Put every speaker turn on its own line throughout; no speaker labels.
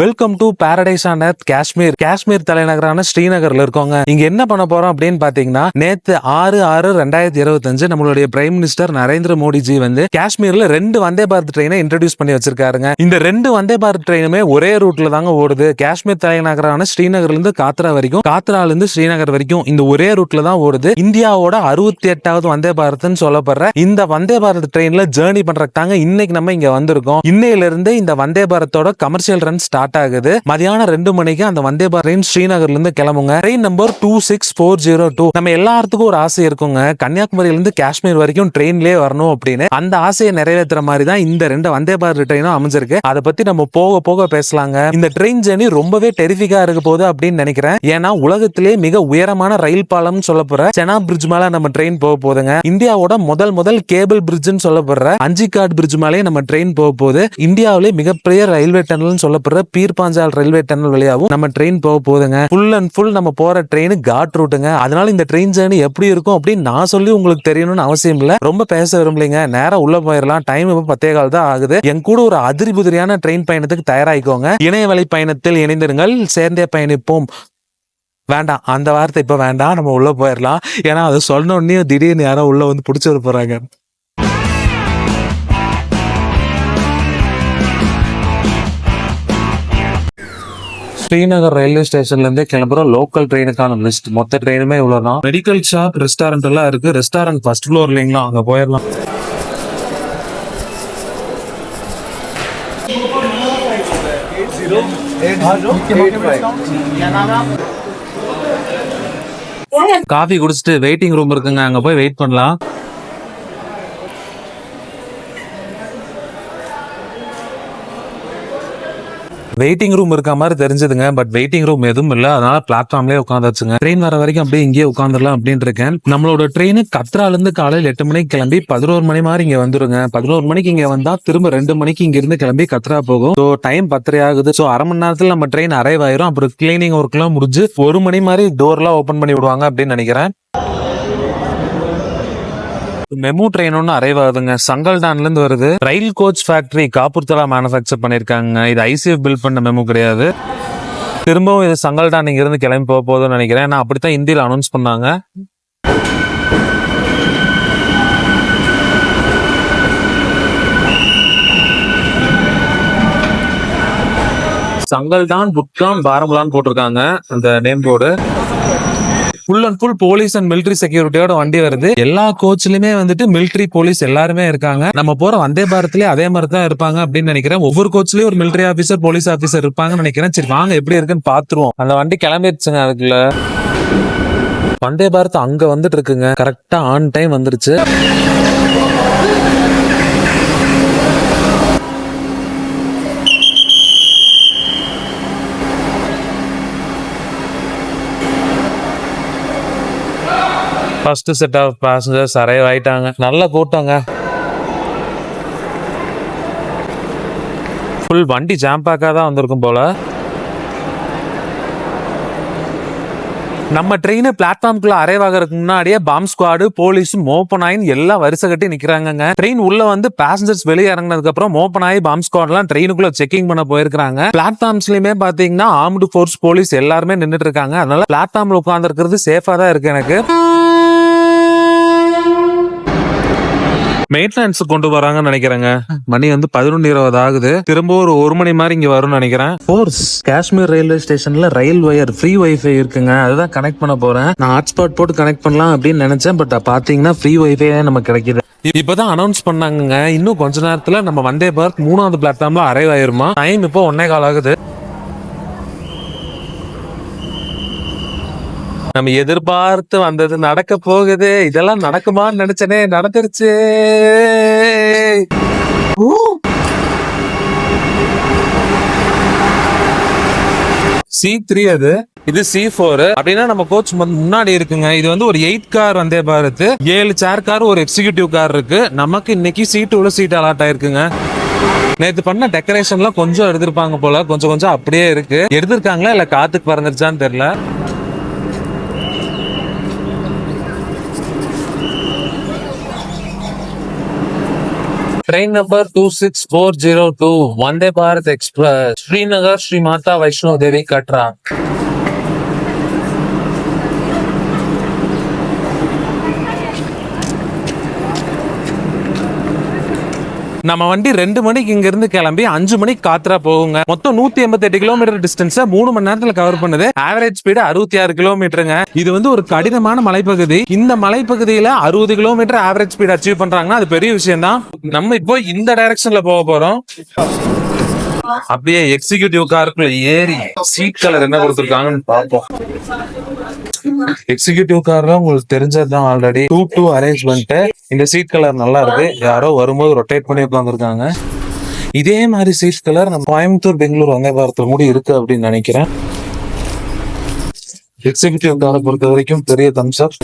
Welcome to paradise on earth Kashmir Kashmir தலைநகரான ஸ்ரீநகர்ல இருக்கோங்க. இங்க என்ன பண்ண போறோம் அப்படின்னு பாத்தீங்கன்னா நேத்து ஆறு ஆறு ரெண்டாயிரத்தி இருபத்தஞ்சு நம்மளுடைய பிரைம் மினிஸ்டர் நரேந்திர மோடிஜி வந்து காஷ்மீர்ல ரெண்டு வந்தே பாரத் ட்ரெயினை இன்ட்ரடியூஸ் பண்ணி வச்சிருக்காருங்க. இந்த ரெண்டு வந்தே பாரத் ட்ரெயினுமே ஒரே ரூட்ல தாங்க ஓடுது. காஷ்மீர் தலைநகரான ஸ்ரீநகர்ல இருந்து காத்ரா வரைக்கும் காத்ரால இருந்து ஸ்ரீநகர் வரைக்கும் இந்த ஒரே ரூட்ல தான் ஓடுது. இந்தியாவோட அறுபத்தி எட்டாவது வந்தே பாரத்னு சொல்லப்படுற இந்த வந்தே பாரத் ட்ரெயின்ல ஜேர்னி பண்றதுக்கு இன்னைக்கு நம்ம இங்க வந்திருக்கோம். இன்னையில இருந்து இந்த வந்தே பாரத்தோட கமர்ஷியல் ரன் ஸ்டார்ட் ஆகுது. மதியானம் ரெண்டு மணிக்கு அந்த வந்தே பாரத் ட்ரெயின் ஸ்ரீநகர்ல இருந்து கிளம்புங்க. Train number two six four zero two நம்ம எல்லாத்துக்கும் ஒரு ஆசை இருக்குங்க. கன்னியாகுமரியில இருந்து காஷ்மீர் வரைக்கும் ட்ரெயின்லயே வரணும் அப்படின்னு. அந்த ஆசையை நிறைவேற்றுற மாதிரி தான் இந்த ரெண்டு வந்தே பாரத் ட்ரெயினும் அமைஞ்சிருக்கு. அதை பத்தி நம்ம போக போக பேசலாங்க. இந்த ட்ரெயின் ஜேர்னி ரொம்பவே டெரிஃபிக்கா இருக்க போகுது அப்படின்னு நினைக்கிறேன். ஏன்னா உலகத்திலே மிக உயரமான ரயில் பாலம்னு சொல்லப்படுற செனா பிரிட்ஜ் மேல நம்ம ட்ரெயின் போக போகுதுங்க. இந்தியாவோட முதல் முதல் கேபிள் பிரிட்ஜ்னு சொல்லப்படுற அஞ்சிகாட் பிரிட்ஜ் மேலேயே நம்ம ட்ரெயின் போக போகுது. இந்தியாவிலே மிகப்பெரிய ரயில்வே டனல்னு சொல்லப்படுற பீர்பாஞ்சால் ரயில்வே டனல் வழியாகவும் நம்ம ட்ரெயின் போக போதுங்க ஃபுல் அண்ட் ஃபுல் நம்ம போற ட்ரெயின் காட் ரூட்டுங்க அதனால இந்த ட்ரெயின் ஜேர்னி எப்படி இருக்கும் அப்படின்னு நான் சொல்லி உங்களுக்கு தெரியணும்னு அவசியம் இல்ல. ரொம்ப பேச விரும்பலைங்க. நேரம் உள்ள போயிடலாம் டைம் இப்ப பத்தே கால் தான் ஆகுது. என் கூட ஒரு அதிரிபுதிரியான ட்ரெயின் பயணத்துக்கு தயாராகிக்கோங்க. இணையவழி பயணத்தில் இணைந்திருங்கள். சேர்ந்தே பயணிப்போம். வேண்டாம். அந்த வார்த்தை இப்போ வேண்டாம். நம்ம உள்ளே போயிடலாம் ஏன்னா அதை சொன்ன உடனே திடீர்னு யாரோ உள்ளே வந்து பிடிச்சிட போகிறாங்க ஸ்ரீநகர் ரயில்வே ஸ்டேஷன்ல இருந்தே கிளம்புற லோக்கல் ட்ரெயினுக்கான லிஸ்ட் மொத்த ட்ரெயினுமே இவ்வளவுதான். மெடிக்கல் ஷாப் ரெஸ்டாரண்ட் எல்லாம் இருக்கு. ரெஸ்டாரண்ட் ஃபர்ஸ்ட் ஃப்ளோர் இல்லைங்களா? அங்க போயிடலாம். காஃபி குடிச்சிட்டு வெயிட்டிங் ரூம் இருக்குங்க. அங்க போய் வெயிட் பண்ணலாம். வெயிட்டிங் ரூம் இருக்க மாதிரி தெரிஞ்சதுங்க பட் வெயிட்டிங் ரூம் எதுவும் இல்ல. அதனால பிளாட்ஃபார்ம்லயே உட்காந்துச்சுங்க ட்ரெயின் வர வரைக்கும் அப்படியே இங்கேயே உட்காந்துடலாம் அப்படின்னு இருக்கேன். நம்மளோட ட்ரெயின் கத்ரால இருந்து காலையில் எட்டு மணிக்கு கிளம்பி பதினோரு மணி மாதிரி இங்க வந்துருங்க. பதினோரு மணிக்கு இங்க வந்தா திரும்ப ரெண்டு மணிக்கு இங்க இருந்து கிளம்பி கத்ரா போகும். ஸோ டைம் பத்திரை ஆகுது. ஸோ அரை மணி நேரத்துல நம்ம ட்ரெயின் அரைவ் ஆயிரும். அப்புறம் கிளீனிங் ஒர்க் எல்லாம் முடிஞ்சு ஒரு மணி மாதிரி டோர் எல்லாம் ஓபன் பண்ணி விடுவாங்க அப்படின்னு நினைக்கிறேன். மெமு ட்ரெயின் ஒன்று அரைவ் ஆகுதுங்க சங்கல்டான்ல இருந்து வருது. Rail coach factory Kapurthala manufacture பண்ணியிருக்காங்க இது ஐசிஎஃப் பில்ட் பண்ண மெமு கிடையாது. திரும்பவும் இது சங்கல்டான் இங்க இருந்து கிளம்பி போக போகுதுன்னு நினைக்கிறேன். நான் அப்படித்தான் இந்தியில் அனௌன்ஸ் பண்ணாங்க. சங்கல்டான் புட்கான் பாரமுலான்னு போட்டிருக்காங்க. அந்த name board full and full police and military செக்யூரிட்டியோட வண்டி வருது. எல்லா கோச்லயுமே வந்துட்டு மிலிட்டரி போலீஸ் எல்லாருமே இருக்காங்க. நம்ம போற வந்தே பாரத்லயே அதே மாதிரி தான் இருப்பாங்க அப்படின்னு நினைக்கிறேன். ஒவ்வொரு கோச்லயும் ஒரு மிலிட்டரி ஆபீசர் போலீஸ் ஆபீசர் இருப்பாங்கன்னு நினைக்கிறேன். சரி வாங்க எப்படி இருக்குன்னு பாத்துருவோம். அந்த வண்டி கிளம்பிடுச்சுங்க அதுக்குள்ள. வந்தே பாரத் அங்க வந்துட்டு இருக்குங்க. கரெக்டா ஆன் டைம் வந்துருச்சு. First set of passengers arrive ஆயிட்டாங்க. நல்ல கூட்டங்க. ஃபுல் வண்டி ஜாம் பேக்காக தான் வந்திருக்கும் போல. நம்ம ட்ரெயின் பிளாட்ஃபார்ம்குள்ள அரைவாகிறதுக்கு முன்னாடியே பாம் ஸ்குவாடு போலீஸ் மோப்பனாயின் எல்லாம் வரிசை கட்டி நிக்கிறாங்கங்க. ட்ரெயின் உள்ள வந்து பேசஞ்சர்ஸ் வெளியே இறங்கினதுக்கு அப்புறம் ஆகி பாம் ஸ்குவாட்லாம் ட்ரெயினுக்குள்ள செக்கிங் பண்ண போயிருக்காங்க பிளாட்ஃபார்ம்ஸ்லயுமே பாத்தீங்கன்னா ஆர்ம்டு ஃபோர்ஸ் போலீஸ் எல்லாருமே நின்றுட்டு இருக்காங்க. அதனால பிளாட்ஃபார்ம்ல உட்காந்துருக்கிறது சேஃபா தான் இருக்கு எனக்கு. மெயின்டெனன்ஸ் கொண்டு வராங்கன்னு நினைக்கிறேங்க. மணி வந்து பதினொன்று இருபது ஆகுது. திரும்ப ஒரு ஒரு மணி மாதிரி இங்க வரும்னு நினைக்கிறேன். ஃபோர்ஸ் காஷ்மீர் ரயில்வே ஸ்டேஷன்ல ரயில் ஒயர் ஃப்ரீ வைஃபை இருக்குங்க. அதுதான் கனெக்ட் பண்ண போறேன். நான் ஹாட்ஸ்பாட் போட்டு கனெக்ட் பண்ணலாம் அப்படின்னு நினைச்சேன். பட் பாத்தீங்கன்னா ஃப்ரீ வைஃபை நமக்கு கிடைக்குது. இப்பதான் அனௌன்ஸ் பண்ணாங்கங்க. இன்னும் கொஞ்ச நேரத்துல நம்ம வந்தே பாரத் மூணாவது பிளாட்ஃபார்ம்ல அரைவ் ஆயிருமா? டைம் இப்போ ஒன்னே கால் ஆகுது. நம்ம எதிர்பார்த்து வந்தது நடக்க போகுது. இதெல்லாம் நடக்குமான்னு நினைச்சனே நடந்துருச்சு. சி த்ரீ அது. இது சி ஃபோர் அப்படின்னா நம்ம கோச் முன்னாடி இருக்குங்க. இது வந்து ஒரு எயிட் கார் வந்தே பாரத். ஏழு சேர் கார் ஒரு எக்ஸிகியூட்டிவ் கார் இருக்கு. நமக்கு இன்னைக்கு சீட்டு உள்ள சீட் அலாட் ஆயிருக்குங்க. நேத்து பண்ண டெக்கரேஷன்லாம் கொஞ்சம் எடுத்திருப்பாங்க போல. கொஞ்சம் கொஞ்சம் அப்படியே இருக்கு. எடுத்திருக்காங்களா இல்ல காத்துக்கு பறந்துருச்சான்னு தெரியல. Train number two six four zero two Vande Bharat express Srinagar Sri Mata Vaishno Devi Katra நம்ம வண்டி ரெண்டு மணிக்கு இங்க இருந்து கிளம்பி அஞ்சு மணிக்கு காத்திரா போகுங்க. மொத்தம் நூத்தி எண்பத்தி எட்டு கிலோமீட்டர் டிஸ்டன்ஸ் மூணு மணி நேரத்துல கவர் பண்ணுது. ஆவரேஜ் ஸ்பீடு அறுபத்தி ஆறு கிலோமீட்டருங்க இது வந்து ஒரு கடினமான மலைப்பகுதி. இந்த மலைப்பகுதியில அறுபது கிலோமீட்டர் ஆவரேஜ் ஸ்பீடு அச்சீவ் பண்றாங்கன்னா அது பெரிய விஷயம் தான் நம்ம இப்போ இந்த டைரக்ஷன்ல போக போறோம். அப்படியே எக்ஸிகியூட்டிவ் காருக்குள்ள ஏறி சீட் கலர் என்ன கொடுத்துருக்காங்கன்னு பார்ப்போம். எக்ஸிகியூட்டிவ் கார்லாம் உங்களுக்கு தெரிஞ்சதுதான் ஆல்ரெடி டூ டூ அரேஞ்ச் பண்ணிட்டு இந்த சீட் கலர் நல்லா இருக்கு. யாரோ வரும்போது ரொட்டேட் பண்ணி உட்காந்துருக்காங்க இதே மாதிரி சீட் கலர் நம்ம கோயம்புத்தூர் பெங்களூர் வந்தே வாரத்தில் கூட இருக்கு அப்படின்னு நினைக்கிறேன். எக்ஸிகியூட்டிவ் காரை பொறுத்த வரைக்கும் பெரிய தம்ஸ் அப்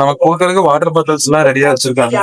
நமக்கு கொடுக்கறதுக்கு வாட்டர் பாட்டில்ஸ் எல்லாம் ரெடியா வச்சிருக்காங்க.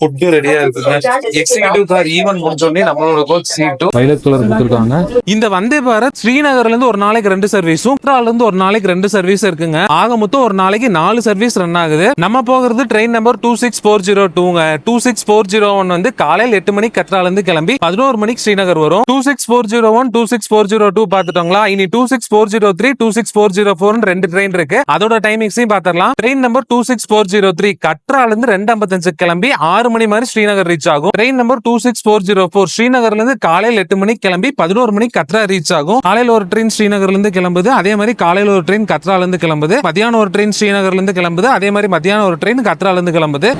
ஃபுட்டு ரெடியா இருக்குங்க. எக்ஸிகியூட்டிவ் கார் ஈவன் முடிஞ்சோடனே நம்மளோட கோச் சீட்டும் வயலட் கலர் கொடுத்துருக்காங்க. இந்த வந்தே பாரத் ஸ்ரீநகர்ல இருந்து ஒரு நாளைக்கு ரெண்டு சர்வீஸும் உத்ரால இருந்து ஒரு நாளைக்கு ரெண்டு சர்வீஸ் இருக்குங்க. ஆக மொத்தம் ஒரு நாளைக்கு நாலு சர்வீஸ் ரன் ஆகுது. நம்ம போகிறது train number two six four zero டூங்க two six four zero one வந்து காலையில் எட்டு மணிக்கு கத்ரால இருந்து கிளம்பி பதினோரு மணிக்கு ஸ்ரீநகர் வரும். Two six four zero one two six four zero two பாத்துட்டோங்களா இனி two six four zero three two six four zero four ரெண்டு ட்ரெயின் இருக்கு. அதோட டைமிங்ஸையும் பாத்திரலாம் train number two six four zero three கட்ரால இருந்து ரெண்டு ஐம்பத்தஞ்சு கிளம்பி ஆறு மணி மாதிரி ஸ்ரீநகர் ரீச் ஆகும். Train number two six four zero four ஸ்ரீநகர்ல இருந்து காலையில் எட்டு மணிக்கு கிளம்பி பதினோரு மணிக்கு கத்ரா ரீச் ஆகும். காலையில் ஒரு ட்ரெயின் ஸ்ரீநகர்ல இருந்து கிளம்புது. அதே மாதிரி காலையில் ஒரு ட்ரெயின் கத்ரால இருந்து கிளம்புது. மத்தியானம் ஒரு ட்ரெயின் ஸ்ரீநகர்ல இருந்து கிளம்புது. அதே மாதிரி மத்தியானம் ஒரு ட்ரெயின் கத்ரால இருந்து கிளம்புது.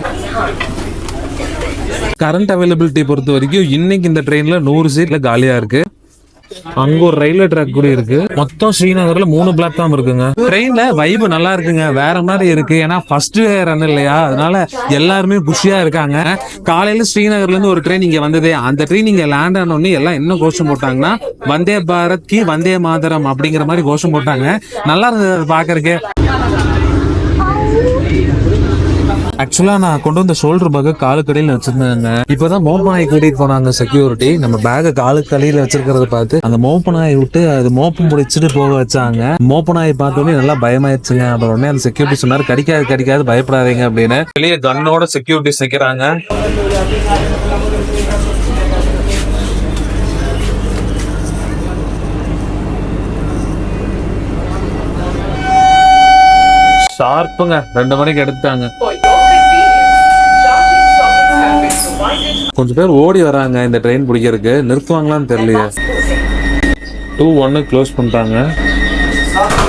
கரண்ட் அவைலபிலிட்டி பொறுத்த வரைக்கும் இன்னைக்கு இந்த ட்ரெயின்ல நூறு சீட்ல காலியா இருக்கு. அங்க ஒரு ரயில்வே ட்ராக் கூட இருக்கு. மொத்தம் ஸ்ரீநகர்ல மூணு பிளாட்ஃபார்ம் இருக்குங்க. ட்ரெயின்ல வைப் நல்லா இருக்குங்க. வேற மாதிரி இருக்கு. ஏன்னா ஃபர்ஸ்ட் ரன் இல்லையா? அதனால எல்லாருமே குஷியா இருக்காங்க. காலையில ஸ்ரீநகர்ல இருந்து ஒரு ட்ரெயின் இங்க வந்ததே. அந்த ட்ரெயின் இங்க லேண்ட் ஆனோடனே எல்லாம் என்ன கோஷம் போட்டாங்கன்னா வந்தே பாரத் கி வந்தே மாதரம் அப்படிங்கிற மாதிரி கோஷம் போட்டாங்க. நல்லா இருந்தது பாக்குறதுக்கு ஆக்சுவலா நான் கொண்டு வந்த ஷோல்டர் பேக்கை காலு கடையில் வச்சிருந்தாங்க. இப்பதான் மோப்பனாய் கூட்டிட்டு போனாங்க செக்யூரிட்டி நம்ம பேக்கை காலு கடையில் வச்சிருக்கிறத பார்த்து அந்த மோப்பனாயை விட்டு அது மோப்பம் பிடிச்சிட்டு போக வச்சாங்க. மோப்பனாயை பார்த்தோன்னே நல்லா பயமாயிடுச்சுங்க. அப்புறம் உடனே அந்த செக்யூரிட்டி சொன்னார் கடிக்காது கடிக்காது பயப்படாதீங்க அப்படின்னு. வெளியே கன்னோட செக்யூரிட்டி நிக்கிறாங்க ஷார்ப்புங்க. ரெண்டு மணிக்கு எடுத்தாங்க கொஞ்சம் பேர் ஓடி வராங்க இந்த ட்ரெயின் பிடிக்கிறதுக்கு. நிறுத்துவாங்களான்னு தெரியலையே. டூ ஒன்னு க்ளோஸ் பண்ணிட்டாங்க.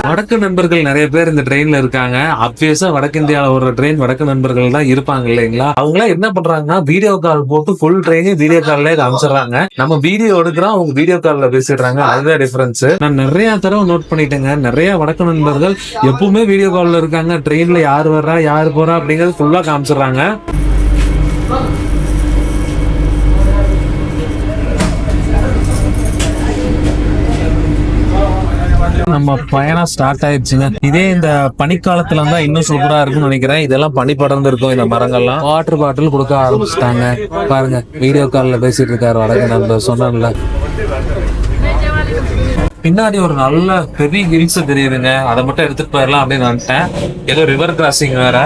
வடக்கு நண்பர்கள் நிறைய பேர் இந்த ட்ரெயின்ல இருக்காங்க. அப்வியஸா வடக்கு இந்தியாவில் ஒரு ட்ரெயின் வடக்கு நண்பர்கள் தான் இருப்பாங்க இல்லைங்களா? அவங்க எல்லாம் என்ன பண்றாங்கன்னா வீடியோ கால் போட்டு ஃபுல் ட்ரெயினே வீடியோ கால்ல காமிச்சிடுறாங்க. நம்ம வீடியோ எடுக்கிறோம் அவங்க வீடியோ கால்ல பேசிடுறாங்க. அதுதான் டிஃபரன்ஸ் நான் நிறைய தடவை நோட் பண்ணிட்டேங்க. நிறைய வடக்கு நண்பர்கள் எப்பவுமே வீடியோ கால்ல இருக்காங்க. ட்ரெயின்ல யார் வர்றா யார் போறா அப்படிங்கறது ஃபுல்லா காமிச்சிடுறாங்க. நம்ம பயணம் ஸ்டார்ட் ஆயிடுச்சுங்க. இதே இந்த பனிக்காலத்துல இருந்தா இன்னும் சூப்பரா இருக்கும்னு நினைக்கிறேன். இதெல்லாம் பனி படர்ந்து இருக்கும் இந்த மரங்கள்லாம். வாட்டர் பாட்டில் கொடுக்க ஆரம்பிச்சிட்டாங்க. பாருங்க வீடியோ கால்ல பேசிட்டு இருக்காரு வடக்கு நண்பர் சொன்னேன்ல. பின்னாடி ஒரு நல்ல பெரிய ஹில்ஸ் தெரியுதுங்க. அதை மட்டும் எடுத்துட்டு போயிடலாம் அப்படின்னு நினைட்டேன் ஏதோ ரிவர் கிராசிங் வேற.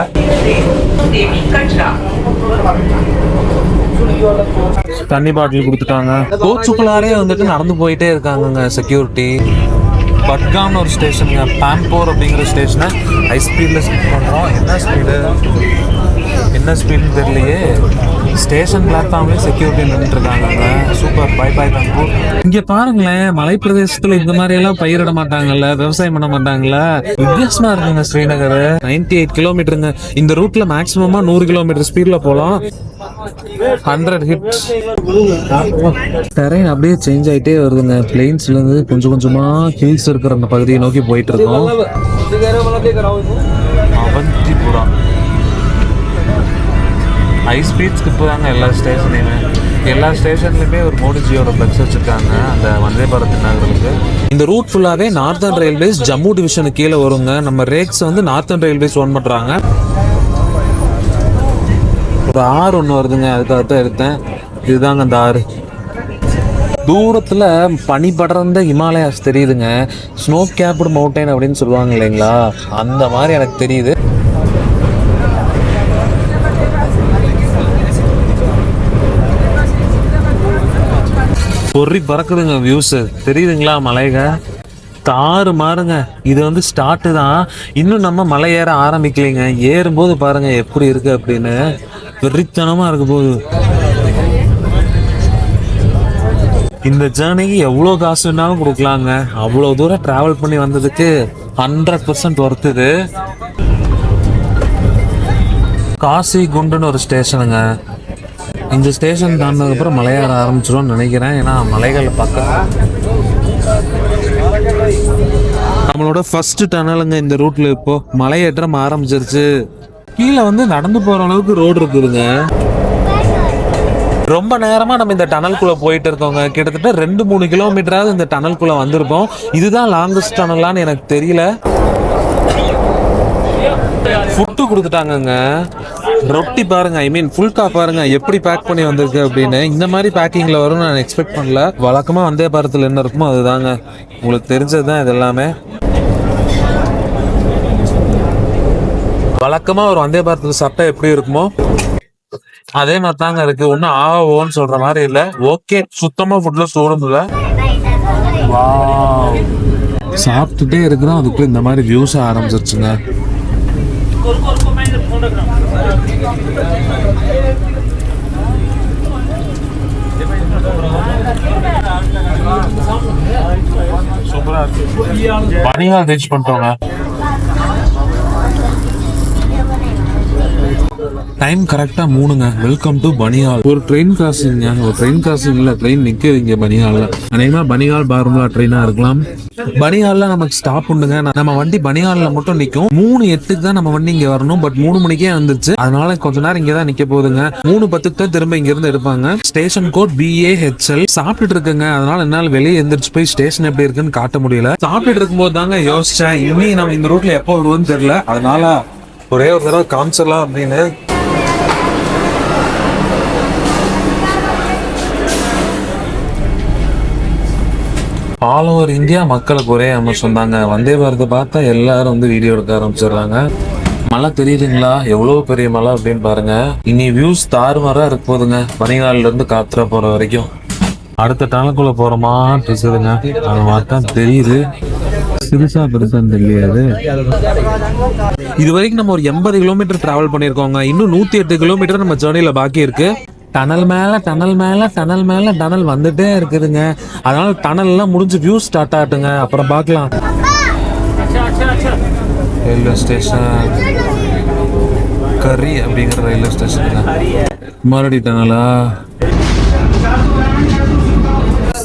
தண்ணி பாட்டில் கொடுத்துட்டாங்க. கோச்சுக்குள்ளாரே வந்துட்டு நடந்து போயிட்டே இருக்காங்கங்க செக்யூரிட்டி பட்காம்னு ஒரு ஸ்டேஷனுங்க பாம்போர் அப்படிங்கிற ஸ்டேஷனை ஹை ஸ்பீடில் ஸ்கிப் பண்ணுறோம் என்ன ஸ்பீடு என்ன ஸ்பீடுன்னு தெரியலையே. ஸ்டேஷன் பிளாட்ஃபார்ம்லேயே செக்யூரிட்டி நின்றுருக்காங்க சூப்பர் பை பை பாம்பூர் இங்கே பாருங்களேன் மலைப்பிரதேசத்தில் இந்த மாதிரி எல்லாம் பயிரிட மாட்டாங்கல்ல விவசாயம் பண்ண மாட்டாங்கல்ல. வித்தியாசமா இருக்குங்க ஸ்ரீநகர். நைன்டி எயிட் கிலோமீட்டருங்க இந்த ரூட்ல மேக்ஸிமமா நூறு கிலோமீட்டர் ஸ்பீட்ல போகலாம் ஹண்ட்ரட் ஹிட் டெரைன் அப்படியே சேஞ்ச் ஆயிட்டே வருதுங்க. பிளெயின்ஸ்ல இருந்து கொஞ்சம் கொஞ்சமா ஹில்ஸ் இருக்கிற அந்த பகுதியை நோக்கி போயிட்டு இருக்கோம். அவந்திபுரம் ஹை ஸ்பீட் ஸ்கிப் தாங்க எல்லா ஸ்டேஷன்லையுமே எல்லா ஸ்டேஷன்லையுமே ஒரு மோடிஜியோட ஃப்ளெக்ஸ் வச்சிருக்காங்க அந்த வந்தே பாரத் நகருக்கு இந்த ரூட் ஃபுல்லாவே நார்த்தன் ரயில்வேஸ் ஜம்மு டிவிஷனுக்கு கீழே வருங்க. நம்ம ரேக்ஸ் வந்து நார்த்தன் ரயில்வேஸ் ஓன் பண்றாங்க. ஒரு ஆறு ஒன்று வருதுங்க. அதுக்காக தான் எடுத்தேன். இதுதாங்க அந்த ஆறு தூரத்தில் பனி படர்ந்த ஹிமாலயாஸ் தெரியுதுங்க. ஸ்னோ கேப்டு மவுண்டைன் அப்படின்னு சொல்லுவாங்க இல்லைங்களா? அந்த மாதிரி எனக்கு தெரியுது. பொறி பறக்குதுங்க வியூஸு தெரியுதுங்களா மலைகள் தாறு மாறுங்க. இது வந்து ஸ்டார்ட்டு தான். இன்னும் நம்ம மலை ஏற ஆரம்பிக்கலைங்க. ஏறும்போது பாருங்கள் எப்படி இருக்குது அப்படின்னு. வெறித்தனமாக இருக்க போகுது. இந்த ஜேர்னிக்கு எவ்வளோ காசு வேணாலும் கொடுக்கலாங்க. அவ்வளோ தூரம் ட்ராவல் பண்ணி வந்ததுக்கு ஹண்ட்ரட் பர்சன்ட் ஒர்த்துது காசி குண்டுன்னு ஒரு ஸ்டேஷனுங்க இந்த ஸ்டேஷன் தாண்டினதுக்கப்புறம் மலையேற ஆரம்பிச்சிடும்னு நினைக்கிறேன். ஏன்னா மலைகள் பக்கம். நம்மளோட ஃபர்ஸ்ட் டனலுங்க இந்த ரூட்ல இப்போ மலையேற்றம் ஆரம்பிச்சிருச்சு. கீழே வந்து நடந்து போகிற அளவுக்கு ரோடு இருக்குதுங்க. ரொம்ப நேரமாக நம்ம இந்த டனல்குள்ளே போயிட்டு இருக்கோங்க. கிட்டத்தட்ட ரெண்டு மூணு கிலோமீட்டராவது இந்த டனல்குள்ளே வந்திருப்போம். இதுதான் லாங்கஸ்ட் டனலான்னு எனக்கு தெரியல. ஃபுட்டு கொடுத்துட்டாங்கங்க. ரொட்டி பாருங்க ஐ மீன் ஃபுல்கா பாருங்க எப்படி பேக் பண்ணி வந்திருக்கு அப்படின்னு. இந்த மாதிரி பேக்கிங்ல வரும் நான் எக்ஸ்பெக்ட் பண்ணல. வழக்கமா வந்தே பாரத்தில் என்ன இருக்குமோ அதுதாங்க. உங்களுக்கு தெரிஞ்சது தான் இது எல்லாமே வழக்கமா ஒரு வந்தே பாரத்தில் சாப்பிட்டா எப்படி இருக்குமோ? அதே மாதிரி தாங்க இருக்கு. ஒன்னும் ஆ ஓன்னு சொல்ற மாதிரி இல்ல. ஓகே சுத்தமா ஃபுட்ல சூடும் இல்ல. சாப்பிட்டுட்டே இருக்கிறோம். அதுக்குள்ள இந்த மாதிரி வியூஸ் ஆரம்பிச்சிருச்சுங்க. பனியால் ரீச் பண்ணிட்டோங்க. டைம் கரெக்டாக மூணுங்க. வெல்கம் டு பனியால் ஒரு ட்ரெயின் கிராசிங்க ஒரு ட்ரெயின் கிராசிங் இல்லை ட்ரெயின் நிக்குது இங்கே பனியால்ல அநேகமா பனியால் பாருங்களா ட்ரெயினா இருக்கலாம். பனியாலில் நமக்கு ஸ்டாப் உண்டுங்க. நம்ம வண்டி பனியாலில் மட்டும் நிக்கும். மூணு எட்டுக்கு தான் நம்ம வண்டி இங்கே வரணும். பட் மூணு மணிக்கே வந்துருச்சு. அதனால கொஞ்ச நேரம் இங்கே தான் நிக்க போகுதுங்க. மூணு பத்துக்கு தான் திரும்ப இங்கேருந்து எடுப்பாங்க. ஸ்டேஷன் கோட் பிஏஹெச்எல் சாப்பிட்டுட்டு இருக்குங்க. அதனால என்னால் வெளியே எந்திரிச்சு போய் ஸ்டேஷன் எப்படி இருக்குன்னு காட்ட முடியல. சாப்பிட்டுட்டு இருக்கும்போது தாங்க யோசிச்சேன். இனி நம்ம இந்த ரூட்ல எப்போ வருவோம்னு தெரியல. அதனால ஒரே ஒரு தடவை காமிச்சிடலாம் அப்படின்னு ஆல் ஓவர் இந்தியா மக்களுக்கு ஒரே அம்சம் தாங்க. வந்தே பாரத்தை பார்த்தா எல்லாரும் வந்து வீடியோ எடுக்க ஆரம்பிச்சிடுறாங்க. மழை தெரியுதுங்களா? எவ்வளோ பெரிய மழை அப்படின்னு பாருங்க. இனி வியூஸ் தாறுமாறா இருக்க போதுங்க பனிகாலில இருந்து காத்துரா போற வரைக்கும். அடுத்த டனலுக்குள்ள போறோமா இருக்குதுங்க. அது மட்டும் தெரியுது. சிறுசா பெருசான்னு தெரியாது. இது வரைக்கும் நம்ம ஒரு எண்பது கிலோமீட்டர் டிராவல் பண்ணியிருக்கோங்க. இன்னும் நூத்தி எட்டு கிலோமீட்டர் நம்ம ஜேர்னில பாக்கி இருக்கு. டனல் மேல டனல் மேல டனல் மேல டனல் வந்துட்டே இருக்குதுங்க. அதனால டனல் எல்லாம் முடிஞ்சு வியூ ஸ்டார்ட் ஆகட்டுங்க. அப்புறம் பார்க்கலாம். ரயில்வே ஸ்டேஷன் கரி அப்படிங்கிற ரயில்வே ஸ்டேஷன் மறுபடி டனலா?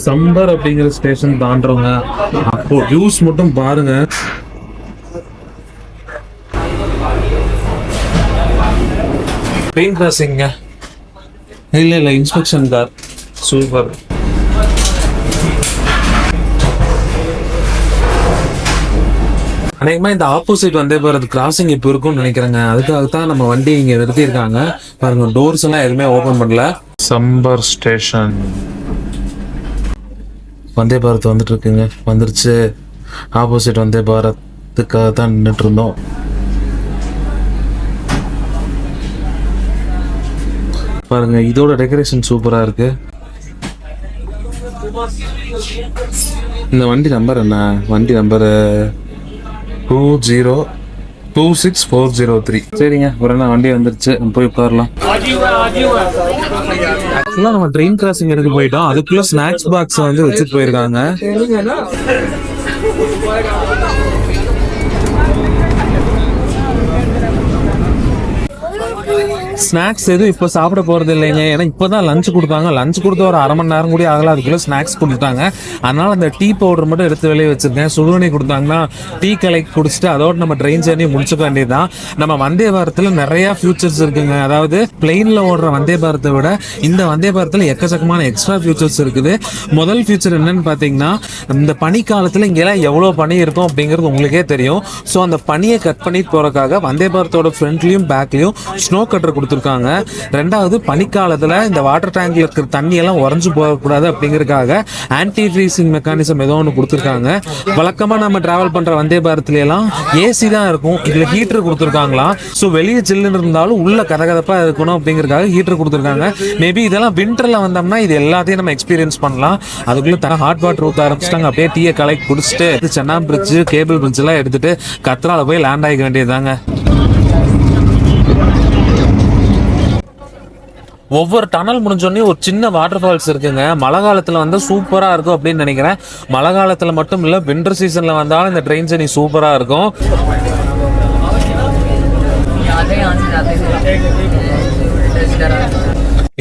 சம்பர் அப்படிங்கிற ஸ்டேஷன் தாண்டுறவங்க அப்போ வியூஸ் மட்டும் பாருங்க. ட்ரெயின் கிராசிங்க இல்ல இல்ல இன்ஸ்பெக்ஷன் கார் சூப்பர் அநேகமா இந்த ஆப்போசிட் வந்தே போறது கிராசிங் இப்போ இருக்கும்னு நினைக்கிறேங்க. அதுக்காக தான் நம்ம வண்டி இங்க நிறுத்தியிருக்காங்க. பாருங்க டோர்ஸ் எல்லாம் எதுவுமே ஓபன் பண்ணல. Chamber station. வந்தே பாரத் வந்துட்டு இருக்குங்க. வந்துருச்சு. ஆப்போசிட் வந்தே பாரத்துக்காக தான் நின்றுட்டு இருந்தோம். பாருங்க இதோட டெக்கரேஷன் சூப்பரா இருக்கு. இந்த வண்டி நம்பர் என்ன? வண்டி number two zero two six four zero three சரிங்க ஒரு என்ன வண்டி வந்துருச்சு போய் உட்காரலாம். ஆக்சுவலாக நம்ம ட்ரெயின் கிராசிங் எடுத்து போயிட்டோம். அதுக்குள்ள ஸ்நாக்ஸ் பாக்ஸ் வந்து வச்சுட்டு போயிருக்காங்க. ஸ்நாக்ஸ் எதுவும் இப்போ சாப்பிட போகிறது இல்லைங்க. ஏன்னா இப்போதான் லஞ்ச் கொடுத்தாங்க. லஞ்ச் கொடுத்து ஒரு அரை மணி நேரம் கூட ஆகல. அதுக்குள்ளே ஸ்நாக்ஸ் கொடுத்தாங்க அதனால் அந்த டீ பவுடர் மட்டும் எடுத்து வெளியே வச்சுருக்கேன் சுடுதண்ணி கொடுத்தாங்கன்னா டீ கலெக்ட் குடிச்சிட்டு அதோட நம்ம ட்ரெயின் ஜேர்னி முடிச்சுக்க வேண்டியதுதான். நம்ம வந்தே பாரத்தில் நிறையா ஃபியூச்சர்ஸ் இருக்குங்க. அதாவது பிளெயினில் ஓடுற வந்தே பாரத்தை விட இந்த வந்தே பாரத்தில் எக்கச்சக்கமான எக்ஸ்ட்ரா ஃபியூச்சர்ஸ் இருக்குது. முதல் ஃபியூச்சர் என்னன்னு பார்த்தீங்கன்னா இந்த பனிக்காலத்தில் இங்கெல்லாம் எவ்வளோ பனி இருக்கும் அப்படிங்கிறது உங்களுக்கே தெரியும். ஸோ அந்த பனியை கட் பண்ணிட்டு போகிறக்காக வந்தே பாரத்தோட ஃப்ரண்ட்லேயும் பேக்லேயும் ஸ்னோ கட்டர் கொடுத்து கொடுத்துருக்காங்க. ரெண்டாவது பனிக்காலத்தில் இந்த வாட்டர் டேங்க்ல இருக்கிற தண்ணியெல்லாம் உறைஞ்சு போகக்கூடாது அப்படிங்கிறதுக்காக ஆன்டி ஃப்ரீசிங் மெக்கானிசம் ஏதோ ஒன்று கொடுத்துருக்காங்க. வழக்கமாக நம்ம டிராவல் பண்ணுற வந்தே பாரத்ல எல்லாம் ஏசி தான் இருக்கும். இதில் ஹீட்டர் கொடுத்துருக்காங்களாம் ஸோ வெளியே சில்லுன்னு இருந்தாலும் உள்ள கதகதப்பாக இருக்கணும் அப்படிங்கிறதுக்காக ஹீட்டர் கொடுத்துருக்காங்க. மேபி இதெல்லாம் வின்டரில் வந்தோம்னா இது எல்லாத்தையும் நம்ம எக்ஸ்பீரியன்ஸ் பண்ணலாம். அதுக்குள்ளே தர ஹாட் வாட்டர் ஊற்ற ஆரம்பிச்சிட்டாங்க. அப்படியே டீயை கலெக்ட் குடிச்சிட்டு சென்னா பிரிட்ஜ் கேபிள் பிரிட்ஜ் எல்லாம் எடுத்துட்டு கத்ரால போய் லேண்ட் ஆகிக்க வேண்டியதுதாங்க. ஒவ்வொரு டனல் முடிஞ்சோடனே ஒரு சின்ன வாட்டர் ஃபால்ஸ் இருக்குங்க. மழை காலத்தில் வந்து சூப்பராக இருக்கும் அப்படின்னு நினைக்கிறேன். மழை காலத்தில் மட்டும் இல்லை வின்டர் சீசனில் வந்தாலும் இந்த ட்ரெயின் ஜர்னி சூப்பராக இருக்கும்.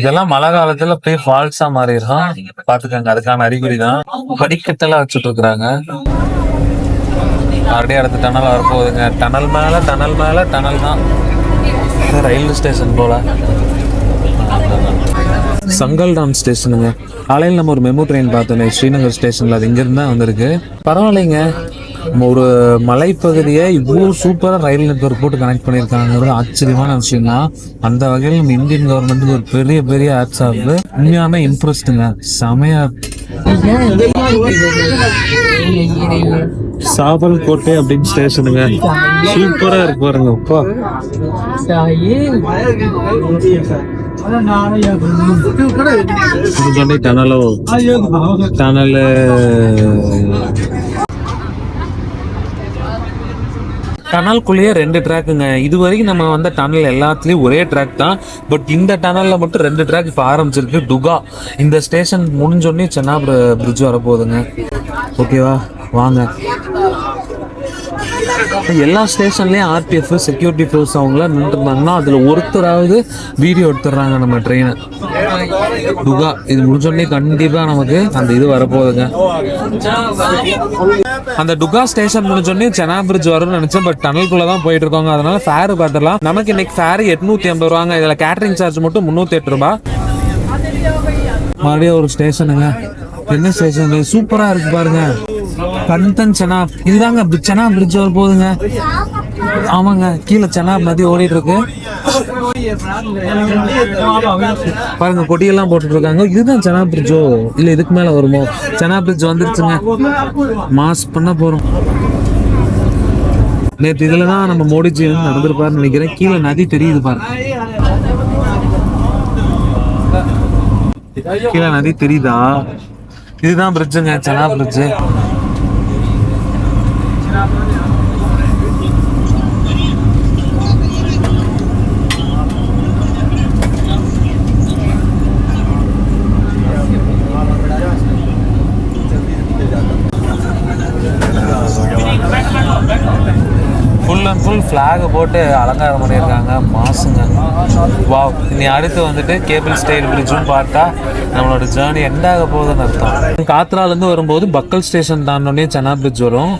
இதெல்லாம் மழை காலத்துல அப்படியே ஃபால்ஸா மாறிடும் பாத்துக்கோங்க அதுக்கான அறிகுறி தான். படிக்கட்டெல்லாம் வச்சுட்டு இருக்கிறாங்க. மறுபடியும் அடுத்த டனல் வரப்போகுதுங்க. டனல் மேல டனல் மேல டனல் தான். ரயில்வே ஸ்டேஷன் போல. சங்கல்டான் ஸ்டேஷனுங்க. காலையில் நம்ம ஒரு மெமோ ட்ரெயின் பார்த்தோமே ஸ்ரீநகர் ஸ்டேஷனில் அது இங்கேருந்து தான் வந்திருக்கு. பரவாயில்லைங்க. நம்ம ஒரு மலைப்பகுதியை இவ்வளோ சூப்பராக ரயில் நெட்வொர்க் போட்டு கனெக்ட் பண்ணியிருக்காங்கிறது ஆச்சரியமான விஷயம் தான் அந்த வகையில் நம்ம இந்தியன் கவர்மெண்ட்டுக்கு ஒரு பெரிய பெரிய ஆட்ஸ் ஆகுது உண்மையான இன்ட்ரெஸ்ட்டுங்க செமையா சாபல் கோட்டை அப்படின்னு ஸ்டேஷனுங்க. சூப்பரா இருக்கு பாருங்க. அப்பா. இது பண்ணி டனல்குள்ளேயே ரெண்டு ட்ராக்குங்க. இது வரைக்கும் நம்ம வந்த டனல் எல்லாத்துலேயும் ஒரே ட்ராக் தான். பட் இந்த டனலில் மட்டும் ரெண்டு ட்ராக் இப்போ ஆரம்பிச்சிருக்கு. டுகா இந்த ஸ்டேஷன் முடிஞ்சோடனே சென்னா பிரிட்ஜ் வரப்போகுதுங்க. ஓகேவா வாங்க. எல்லா ஸ்டேஷன்லயும் ஆர்பிஎஃப் செக்யூரிட்டி ஃபோர்ஸ் அவங்களாம் நின்றுருந்தாங்கன்னா அதுல ஒருத்தராவது வீடியோ எடுத்துடுறாங்க நம்ம ட்ரெயினை துகா இது முடிஞ்சோடனே கண்டிப்பா நமக்கு அந்த இது வரப்போகுதுங்க. அந்த டுகா ஸ்டேஷன் முடிஞ்சோடனே சென்னா பிரிட்ஜ் வரும்னு நினைச்சேன் பட் டனல்குள்ளே தான் போயிட்டு இருக்கோங்க அதனால ஃபேர் பார்த்துடலாம். நமக்கு இன்னைக்கு ஃபேர் எட்நூத்தி ஐம்பது ரூபாங்க. இதில் கேட்டரிங் சார்ஜ் மட்டும் முந்நூற்றி எட்டு ரூபாய் மறுபடியும் ஒரு ஸ்டேஷனுங்க என்ன ஸ்டேஷன் சூப்பரா இருக்கு பாருங்க. கண்டன் செனா. இதுதாங்க bri- செனா பிரிட்ஜ் வர போகுதுங்க. ஆமாங்க கீழே செனா நதி ஓடிட்டு இருக்கு. பாருங்க கொடியெல்லாம் போட்டுட்டு இருக்காங்க இதுதான் செனா பிரிட்ஜோ இல்ல இதுக்கு மேல வருமோ? செனா பிரிட்ஜ் வந்துருச்சுங்க. மாஸ் பண்ண போறோம். நேற்று இதில் தான் நம்ம மோடிஜி வந்து நடந்திருப்பாருன்னு நினைக்கிறேன். கீழே நதி தெரியுது பாருங்க. கீழே நதி தெரியுதா? இதுதான் பிரிட்ஜுங்க Chenab bridge full and full flag போட்டு அலங்காரம் பண்ணியிருக்காங்க. மாசுங்க. வா இனி அடுத்து வந்துட்டு கேபிள் ஸ்டைல் பிரிட்ஜும் பார்த்தா நம்மளோட ஜேர்னி எண்டாக போகுதுன்னு அர்த்தம். காத்ராலேருந்து வரும்போது பக்கல் ஸ்டேஷன் தாண்டோடனே சென்னா பிரிட்ஜ் வரும்.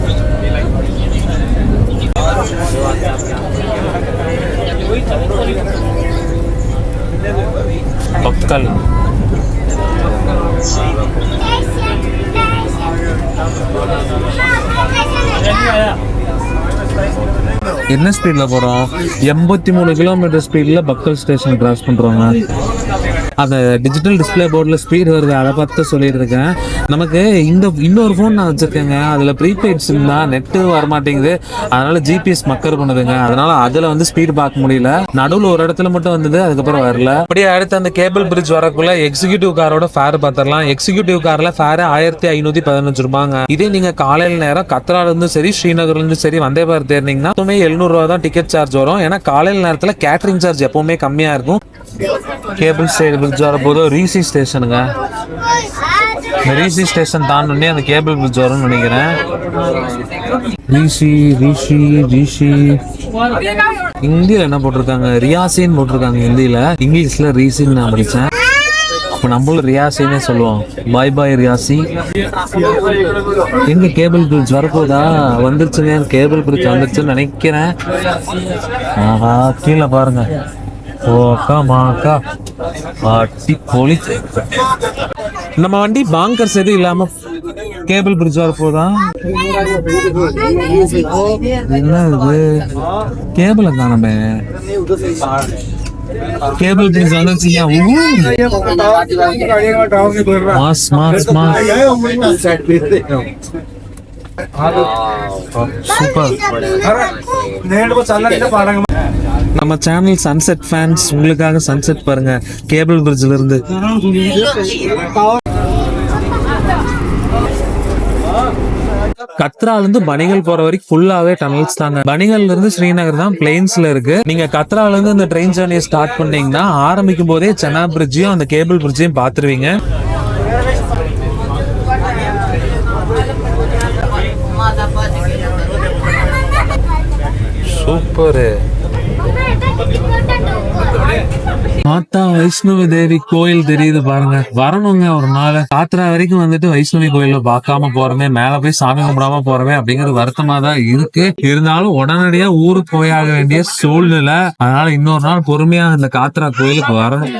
பக்கல். என்ன ஸ்பீட்ல போறோம்? எண்பத்தி மூணு கிலோமீட்டர் ஸ்பீட்ல பக்கல் ஸ்டேஷன் கிராஸ் பண்ணுறோங்க அந்த டிஜிட்டல் டிஸ்ப்ளே போர்டில் ஸ்பீட் வருது அதை பார்த்து சொல்லியிருக்கேன். நமக்கு இந்த இன்னொரு ஃபோன் நான் வச்சுருக்கேங்க. அதில் ப்ரீபெய்ட் சிம் தான் நெட்டு வரமாட்டேங்குது. அதனால் ஜிபிஎஸ் மக்கர் பண்ணுதுங்க. அதனால் அதில் வந்து ஸ்பீட் பார்க்க முடியல. நடுவில் ஒரு இடத்துல மட்டும் வந்தது அதுக்கப்புறம் வரல. அப்படியே அடுத்து அந்த கேபிள் பிரிட்ஜ் வரக்குள்ள எக்ஸிக்யூட்டிவ் காரோட ஃபேர் பார்த்துடலாம். எக்ஸிக்யூட்டிவ் காரில் ஃபேர் ஆயிரத்தி ஐநூற்றி பதினஞ்சு ரூபாங்க. இதே நீங்கள் காலையில் நேரம் கத்ராலேருந்து சரி ஸ்ரீநகர்லேருந்து சரி வந்தே பாரத் ஏறினீங்கன்னா எப்பவுமே தான் டிக்கெட் சார்ஜ் வரும். ஏன்னா காலையில் நேரத்தில் கேட்டரிங் சார்ஜ் எப்பவுமே கம்மியாக இருக்கும். கேபிள் ஸ்டேட் பிரிட்ஜ் வரப்போது ரீசி ஸ்டேஷனுங்க. இந்த ரீசி ஸ்டேஷன் தாண்டோடனே அந்த கேபிள் பிரிட்ஜ் வரும்னு நினைக்கிறேன். ரீசி ரிஷி ரிஷி ஹிந்தியில் என்ன போட்டிருக்காங்க? ரியாசின்னு போட்டிருக்காங்க ஹிந்தியில் இங்கிலீஷில் ரீசின்னு நான் படித்தேன் இப்போ நம்மளும் ரியாசின்னே சொல்லுவோம். பாய் பாய் ரியாசி. எங்க கேபிள் பிரிட்ஜ் வரப்போதா? வந்துருச்சுங்க. கேபிள் பிரிட்ஜ் வந்துருச்சுன்னு நினைக்கிறேன். ஆஹா கீழே பாருங்க. ஓ அக்கா மா அக்கா அட்டி பொலி நம்ம வண்டி பாங்கர்ஸ் எதுவும் இல்லாம கேபிள் பிரிட்ஜ் வரப்போதா என்ன இது கேபிளை காணமே. கேபிள் பிரிட்ஜ் வந்துருச்சுங்க மாஸ் மாஸ் மாஸ் சூப்பர். நம்ம சேனல் சன்செட் ஃபேன்ஸ் உங்களுக்காக சன்செட் பாருங்க. கேபிள் பிரிட்ஜ்ல இருந்து. கத்ரால இருந்து பனிகள் போற வரைக்கும் ஃபுல்லாவே டனல்ஸ் தாங்க. பனிகள்ல இருந்து ஸ்ரீநகர் தான் பிளெயின்ஸ்ல இருக்கு. நீங்க கத்ரால இருந்து இந்த ட்ரெயின் ஜேர்னியை ஸ்டார்ட் பண்ணீங்கன்னா ஆரம்பிக்கும் போதே சென்னா பிரிட்ஜையும் அந்த கேபிள் பிரிட்ஜையும் பாத்துருவீங்க சூப்பர் மாதா வைஷ்ணவி தேவி கோயில் தெரியுது பாருங்க. வரணுங்க ஒரு நாள். காத்ரா வரைக்கும் வந்துட்டு வைஷ்ணவி கோயில பார்க்காம போறமே மேல போய் சாமி கும்பிடாம போறமே அப்படிங்கிறது வருத்தமா தான் இருக்கு. இருந்தாலும் உடனடியா ஊருக்கு போயாக வேண்டிய சூழ்நிலை. அதனால இன்னொரு நாள் பொறுமையா இந்த காத்ரா கோயிலுக்கு வரணும்.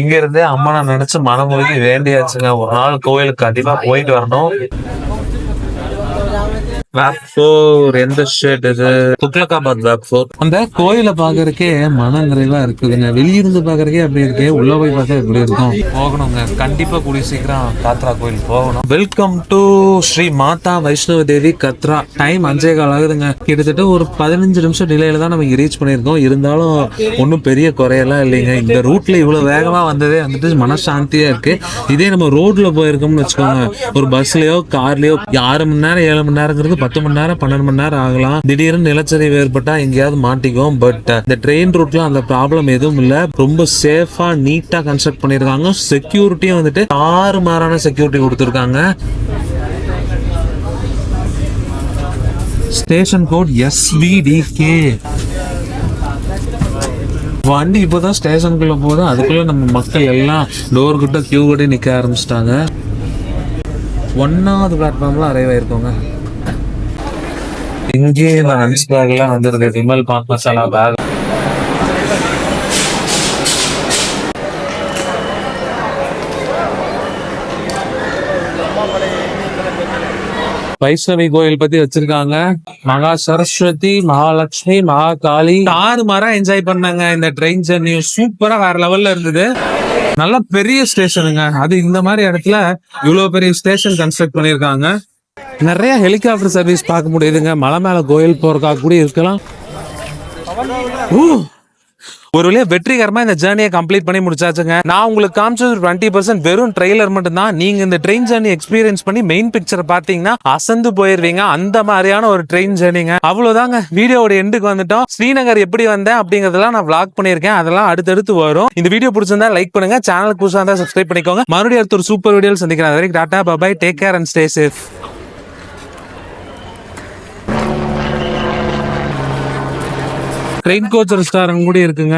இங்க இருந்தே அம்மனை நினைச்சு மனமுருகி வேண்டியாச்சுங்க. ஒரு நாள் கோயிலுக்கு கண்டிப்பா போயிட்டு வரணும். வேப் ஃபோர் எந்த ஸ்டேட் இது? துக்லகாபாத் வேப் ஃபோர் அந்த கோயில பாக்குறதுக்கே மன நிறைவா இருக்குதுங்க. வெளியிருந்து பாக்குறதுக்கே அப்படி இருக்கு. உள்ள போய் பார்த்தா எப்படி இருக்கும். போகணுங்க. கண்டிப்பா கூடிய சீக்கிரம் காத்ரா கோயில் போகணும். Welcome to Sri Mata Vaishnava Devi Katra. Time அஞ்சே கால் ஆகுதுங்க. கிட்டத்தட்ட ஒரு பதினஞ்சு நிமிஷம் டிலேல தான் நம்ம ரீச் பண்ணியிருக்கோம். இருந்தாலும் ஒன்றும் பெரிய குறையெல்லாம் இல்லைங்க. இந்த ரூட்ல இவ்வளவு வேகமா வந்ததே வந்துட்டு மனசாந்தியா இருக்கு. இதே நம்ம ரோட்ல போயிருக்கோம்னு வச்சுக்கோங்க. ஒரு பஸ்லயோ கார்லயோ ஆறு மணி நேரம் ஏழு மணி நேரங்கிறது பத்து மணி நேரம் பன்னெண்டு மணி நேரம் ஆகலாம். திடீர்னு நிலச்சரிவு ஏற்பட்டா எங்கேயாவது மாட்டிக்கும் பட் uh, இந்த ட்ரெயின் ரூட்ல அந்த ப்ராப்ளம் எதுவும் இல்ல. ரொம்ப சேஃபா நீட்டா கன்ஸ்ட்ரக்ட் பண்ணிருக்காங்க செக்யூரிட்டியும் வந்துட்டு ஆறு மாறான செக்யூரிட்டி கொடுத்துருக்காங்க. ஸ்டேஷன் கோட் எஸ்விடிகே வண்டி இப்போதான் ஸ்டேஷனுக்குள்ள போகுது. அதுக்குள்ள நம்ம மக்கள் எல்லாம் டோர் கிட்ட கியூ கட்டி நிக்க ஆரம்பிச்சிட்டாங்க. ஒன்னாவது பிளாட்ஃபார்ம்ல அரைவாயிருக்கோங்க ஆயிருக்கோங்க இங்கேயே லஞ்ச் பேக்லாம் வந்துருக்கு விமல் பாக் மசாலா பேக் வைஷ்ணவி கோயில் பத்தி வச்சிருக்காங்க. மகா சரஸ்வதி மகாலட்சுமி மகாகாளி. ஆறு மரம் என்ஜாய் பண்ணாங்க. இந்த ட்ரெயின் ஜெர்னி சூப்பரா வேற லெவல்ல இருந்தது. நல்ல பெரிய ஸ்டேஷனுங்க அது இந்த மாதிரி இடத்துல இவ்வளவு பெரிய ஸ்டேஷன் கன்ஸ்ட்ரக்ட் பண்ணிருக்காங்க. நிறைய ஹெலிகாப்டர் சர்வீஸ் பார்க்க முடியுதுங்க. மலை மேல கோயில் போறதுக்காக கூட இருக்கலாம். ஊ! ஒரு வழியா வெற்றிகரமா இந்த ஜேர்னியை கம்ப்ளீட் பண்ணி முடிச்சாச்சுங்க. நான் உங்களுக்கு காமிச்சது டுவெண்ட்டி பர்சன்ட் வெறும் ட்ரெய்லர் மட்டும் தான் நீங்க இந்த ட்ரெயின் ஜேர்னி எக்ஸ்பீரியன்ஸ் பண்ணி மெயின் பிக்சர் பாத்தீங்கன்னா அசந்து போயிருவீங்க. அந்த மாதிரியான ஒரு ட்ரெயின் ஜேர்னிங்க அவ்வளவுதாங்க. வீடியோட எண்டுக்கு வந்துட்டோம். ஸ்ரீநகர் எப்படி வந்தேன் அப்படிங்கறதெல்லாம் நான் விளாக் பண்ணியிருக்கேன். அதெல்லாம் அடுத்தடுத்து வரும். இந்த வீடியோ பிடிச்சிருந்தா லைக் பண்ணுங்க. சேனலுக்கு புதுசாக இருந்தா சப்ஸ்கிரைப் பண்ணிக்கோங்க. மறுபடியும் அடுத்த ஒரு சூப்பர் வீடியோ சந்திக்கிறேன். அது வரைக்கும் tata bye bye take care and stay safe train coach restaurant கூட இருக்குங்க.